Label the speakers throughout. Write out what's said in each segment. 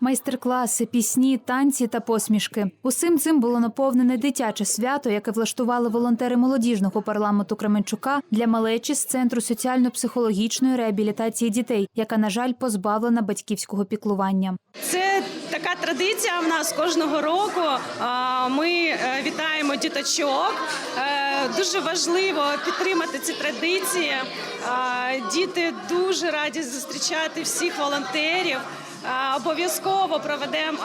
Speaker 1: Майстер-класи, пісні, танці та посмішки. Усім цим було наповнене дитяче свято, яке влаштували волонтери молодіжного парламенту Кременчука для малечі з центру соціально-психологічної реабілітації дітей, яка, на жаль, позбавлена батьківського піклування.
Speaker 2: Це така традиція в нас кожного року. Ми е, вітаємо діточок. Е, Дуже важливо підтримати ці традиції. Діти дуже раді зустрічати всіх волонтерів. Обов'язково проведемо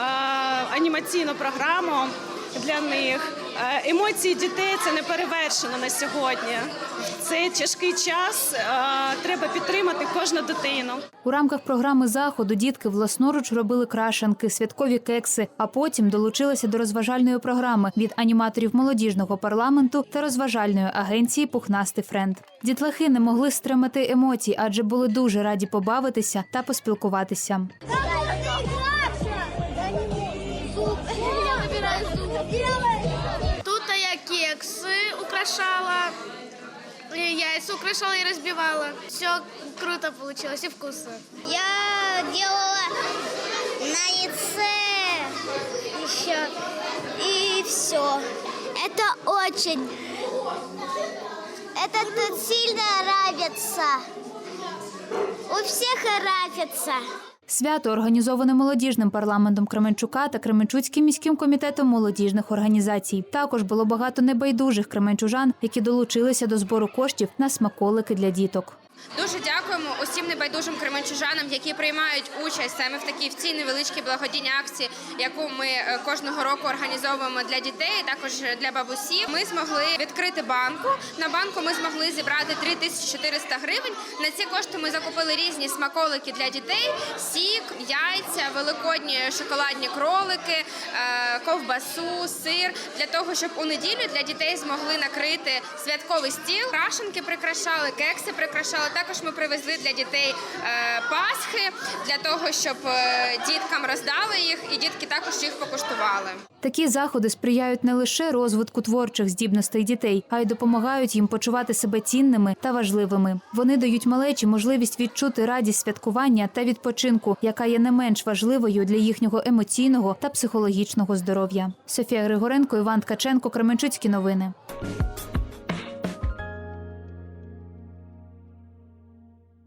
Speaker 2: анімаційну програму для них. Е, Емоції дітей це не перевершено на сьогодні. В цей тяжкий час треба підтримати кожну дитину.
Speaker 1: У рамках програми заходу дітки власноруч робили крашенки, святкові кекси, а потім долучилися до розважальної програми від аніматорів молодіжного парламенту та розважальної агенції Пухнастий френд. Дітлахи не могли стримати емоцій, адже були дуже раді побавитися та поспілкуватися.
Speaker 3: Я кексы украшала, и яйца украшала и разбивала. Все круто получилось и вкусно.
Speaker 4: Я делала на яйце еще. И все. Это очень... Это тут сильно нравится. У всех нравится.
Speaker 1: Свято організоване молодіжним парламентом Кременчука та Кременчуцьким міським комітетом молодіжних організацій. Також було багато небайдужих кременчужан, які долучилися до збору коштів на смаколики для діток.
Speaker 5: Дуже дякуємо усім небайдужим кременчужанам, які приймають участь саме в такій в цій невеличкій благодійній акції, яку ми е, кожного року організовуємо для дітей, також для бабусів. Ми змогли відкрити банку. На банку ми змогли зібрати 3400 гривень. На ці кошти ми закупили різні смаколики для дітей: сік, яйця, великодні шоколадні кролики, е, ковбасу, сир для того, щоб у неділю для дітей змогли накрити святковий стіл. Крашенки прикрашали, кекси прикрашали. Також ми привезли для дітей е, пасхи для того, щоб е, діткам роздали їх, і дітки також їх покуштували.
Speaker 1: Такі заходи сприяють не лише розвитку творчих здібностей дітей, а й допомагають їм почувати себе цінними та важливими. Вони дають малечі можливість відчути радість святкування та відпочинку, яка є не менш важливою для їхнього емоційного та психологічного здоров'я. Софія Григоренко, Іван Ткаченко, Кременчуцькі новини.